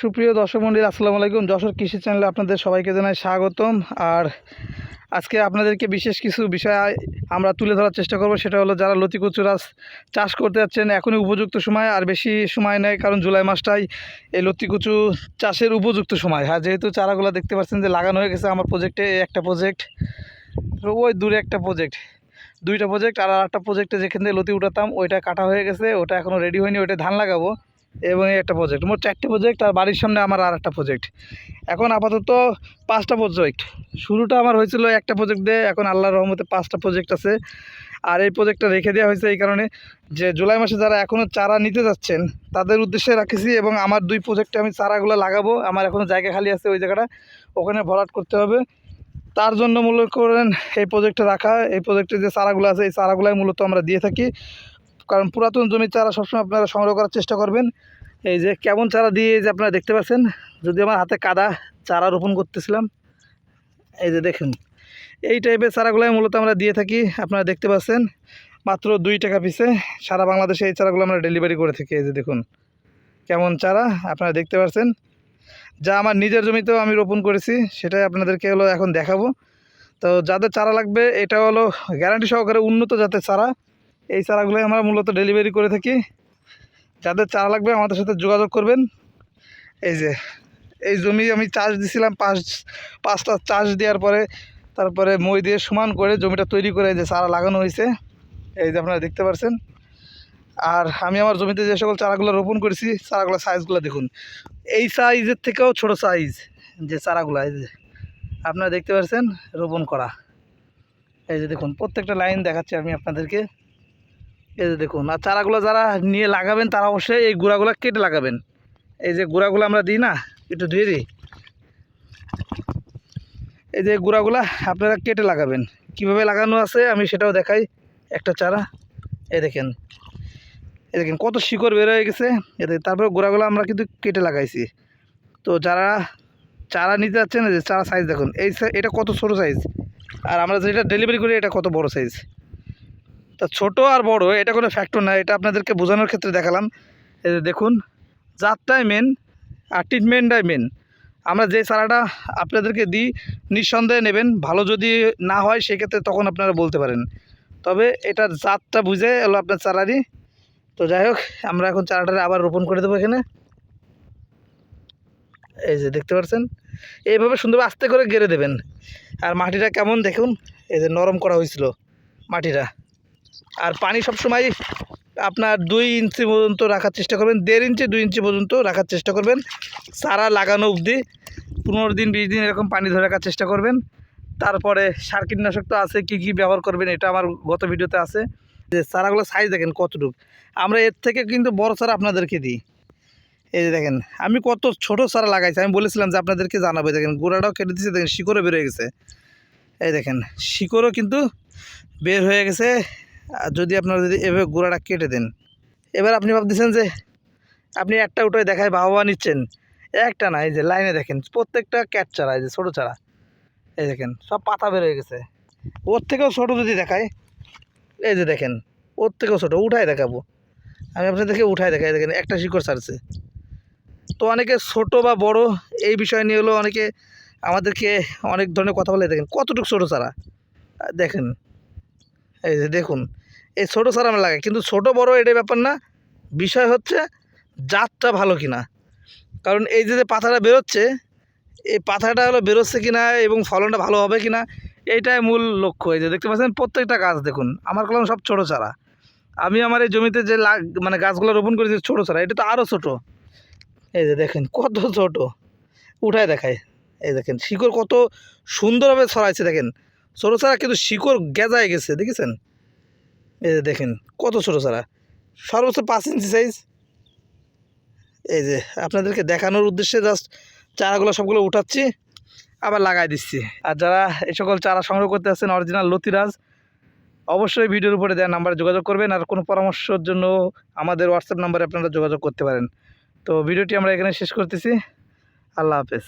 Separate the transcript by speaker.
Speaker 1: সুপ্রিয় দর্শক মন্ডলী, আসসালামু আলাইকুম। যশোর কৃষি চ্যানেলে আপনাদের সবাইকে জানাই স্বাগতম। আর আজকে আপনাদেরকে বিশেষ কিছু বিষয় আমরা তুলে ধরার চেষ্টা করব, সেটা হলো যারা লতি কচু গাছ চাষ করতে যাচ্ছেন, এখনই উপযুক্ত সময়, আর বেশি সময় নেই, কারণ জুলাই মাসটাই এই লতি কচু চাষের উপযুক্ত সময়। হ্যাঁ যেহেতু চারাগুলো দেখতে পাচ্ছেন যে লাগানো হয়ে গেছে আমার প্রজেক্টে একটা প্রজেক্ট ওই দূরে একটা প্রজেক্ট দুইটা প্রজেক্ট আর একটা প্রজেক্টে যেখান থেকে লতি উঠাতাম, ওইটা কাটা হয়ে গেছে, ওটা এখনও রেডি হয়নি, ওইটা ধান লাগাবো। এবং একটা প্রজেক্ট মোট চারটে প্রজেক্ট আর বাড়ির সামনে আমার আর একটা প্রজেক্ট এখন আপাতত পাঁচটা প্রজেক্ট শুরুটা আমার হয়েছিল একটা প্রজেক্ট দিয়ে, এখন আল্লাহর রহমতে পাঁচটা প্রজেক্ট আছে। আর এই প্রজেক্টটা রেখে দেওয়া হয়েছে এই কারণে যে জুলাই মাসে যারা এখনও চারা নিতে যাচ্ছেন, তাদের উদ্দেশ্যে রাখেছি এবং আমার দুই প্রজেক্টে আমি চারাগুলো লাগাবো। আমার এখনও জায়গা খালি আছে ওই জায়গাটা। ওখানে ভরাট করতে হবে। তার জন্য মূল্য করেন এই প্রজেক্টে রাখা। এই প্রজেক্টে যে চারাগুলো আছে, এই চারাগুলাই মূলত আমরা দিয়ে থাকি। কারণ পুরাতন জমির চারা সবসময় আপনারা সংগ্রহ করার চেষ্টা করবেন। এই যে কেমন চারা দিয়ে যে আপনারা দেখতে পাচ্ছেন, যদি আমার হাতে কাদা চারা রোপণ করতেছিলাম, এই যে দেখুন, এই টাইপের চারাগুলাই মূলত আমরা দিয়ে থাকি, আপনারা দেখতে পাচ্ছেন, মাত্র দুই টাকা পিসে সারা বাংলাদেশে এই চারাগুলো আমরা ডেলিভারি করে থাকি, এই যে দেখুন, কেমন চারা, আপনারা দেখতে পাচ্ছেন। যা আমার নিজের জমিতেও আমি রোপণ করেছি, সেটাই আপনাদেরকে হলো এখন দেখাবো। তো যাদের চারা লাগবে, এটা হলো গ্যারান্টি সহকারে উন্নত জাতের চারা এই চারাগুলোই আমরা মূলত ডেলিভারি করে থাকি। যাদের চারা লাগবে আমাদের সাথে যোগাযোগ করবেন। এই যে, এই জমি আমি চাষ দিছিলাম পাঁচ, পাঁচটা চাষ দেওয়ার পরে, তারপরে মই দিয়ে সমান করে জমিটা তৈরি করে যে চারা লাগানো হয়েছে। এই যে আপনারা দেখতে পাচ্ছেন আর আমি আমার জমিতে যে সকল চারাগুলো রোপণ করেছি, চারাগুলো সাইজগুলো দেখুন। এই সাইজের থেকেও ছোট সাইজ যে চারাগুলো, এই যে আপনারা দেখতে পাচ্ছেন রোপণ করা। এই যে দেখুন, প্রত্যেকটা লাইন দেখাচ্ছি আমি আপনাদেরকে। এই যে দেখুন, আর চারাগুলো যারা নিয়ে লাগাবেন, তারা অবশ্যই এই গুঁড়াগুলো কেটে লাগাবেন। এই যে গুঁড়াগুলো আমরা দিই না, একটু ধুয়ে দিই। এই যে গুঁড়াগুলা আপনারা কেটে লাগাবেন। কীভাবে লাগানো আছে আমি সেটাও দেখাই, একটা চারা। এ দেখেন এ দেখেন, কত শিকড় বের হয়ে গেছে। এ দেখেন, তারপরে গোড়াগুলো আমরা কিন্তু কেটে লাগাইছি। তো যারা চারা নিতে যাচ্ছেন চারা সাইজ দেখুন, এই এটা কত ছোটো সাইজ আর আমরা যেটা ডেলিভারি করি, এটা কত বড় সাইজ তা ছোট আর বড়, এটা কোনো ফ্যাক্টর না, এটা আপনাদেরকে বোঝানোর ক্ষেত্রে দেখালাম। দেখুন জাতটাই মেন আর ট্রিটমেন্টটাই মেন আমরা যে চারাটা আপনাদেরকে দিই, নিঃসন্দেহে নেবেন। ভালো যদি না হয়, সেক্ষেত্রে তখন আপনারা বলতে পারেন। তবে এটার জাতটা বুঝে এলো আপনার চারারই তো যাই হোক, আমরা এখন চারাটা আবার রোপণ করে দেবো এখানে। এই যে দেখতে পাচ্ছেন, এইভাবে সুন্দরভাবে আস্তে করে গেড়ে দেবেন। আর মাটিটা কেমন দেখুন, এই যে নরম করা হয়েছিল মাটিটা। আর পানি সবসময় আপনার দুই ইঞ্চি পর্যন্ত রাখার চেষ্টা করবেন, দেড় ইঞ্চি, দুই ইঞ্চি পর্যন্ত রাখার চেষ্টা করবেন। চারা লাগানো অবধি পনেরো দিন, বিশ দিন এরকম পানি ধরে রাখার চেষ্টা করবেন। তারপরে সার কীটনাশক তো আছে, কী কী ব্যবহার করবেন এটা আমার গত ভিডিওতে আছে। যে চারাগুলো সাইজ দেখেন কতটুকু। আমরা এর থেকে কিন্তু বড় চারা আপনাদেরকে দিই। এই যে দেখেন, আমি কত ছোট চারা লাগাইছি, আমি বলেছিলাম যে আপনাদেরকে জানাব দেখেন গোড়াটাও কেটে দিচ্ছে দেখেন শিকড়ও বের হয়ে গেছে। এই দেখেন, শিকড়ও কিন্তু বের হয়ে গেছে। যদি আপনারা যদি এভাবে গোড়াটা কেটে দেন। এবার আপনি ভাবতেছেন যে আপনি একটা উঠে দেখায় বাহবা নিচ্ছেন। একটা না, এই যে লাইনে দেখেন, প্রত্যেকটা ক্যাট চারা এই যে ছোটো চারা এই দেখেন, সব পাতা বের হয়ে গেছে। ওর থেকেও ছোটো যদি দেখায়, এই যে দেখেন, ওর থেকেও ছোটো, উঠায় দেখাবো। আমি আপনাদেরকে উঠায় দেখাই দেখেন, একটা শিকড় ছাড়ছে। তো অনেকে ছোট বা বড়, এই বিষয় নিয়ে হলো অনেকে আমাদেরকে অনেক ধরনের কথা বলে, দেখেন, কতটুকু ছোটো চারা দেখেন, এই যে দেখুন এই ছোটো চারা আমরা লাগাই কিন্তু ছোট বড় এটাই ব্যাপার না। বিষয় হচ্ছে জাতটা ভালো কিনা। কারণ এই যে যে পাতাটা বেরোচ্ছে, এই পাতাটা হলো বেরোচ্ছে কিনা এবং ফলনটা ভালো হবে কিনা, এইটাই মূল লক্ষ্য। এই যে দেখতে পাচ্ছেন, প্রত্যেকটা গাছ দেখুন, আমার কলম সব ছোটো চারা। আমি আমার এই জমিতে যে লাগ মানে গাছগুলো রোপণ করেছি ছোটো চারা, এটা তো আরও ছোটো। এই যে দেখেন, কত ছোট। উঠায় দেখায়। এই দেখেন, শিকড় কত সুন্দরভাবে ছড়াইছে, দেখেন। ছোটো চারা কিন্তু শিকড় গেজায় গেছে, দেখেছেন? এই যে দেখেন, কত ছোটো চারা। সর্বোচ্চ পাঁচ ইঞ্চি সাইজ এই যে আপনাদেরকে দেখানোর উদ্দেশ্যে জাস্ট চারাগুলো সবগুলো উঠাচ্ছি, আবার লাগাই দিচ্ছি। আর যারা এই সকল চারা সংগ্রহ করতে আসছেন অরিজিনাল লতিরাজ, অবশ্যই ভিডিওর উপরে দেওয়া নাম্বারে যোগাযোগ করবেন। আর কোনো পরামর্শের জন্য আমাদের হোয়াটসঅ্যাপ নাম্বারে আপনারা যোগাযোগ করতে পারেন। তো ভিডিওটি আমরা এখানে শেষ করতেছি। আল্লাহ হাফেজ।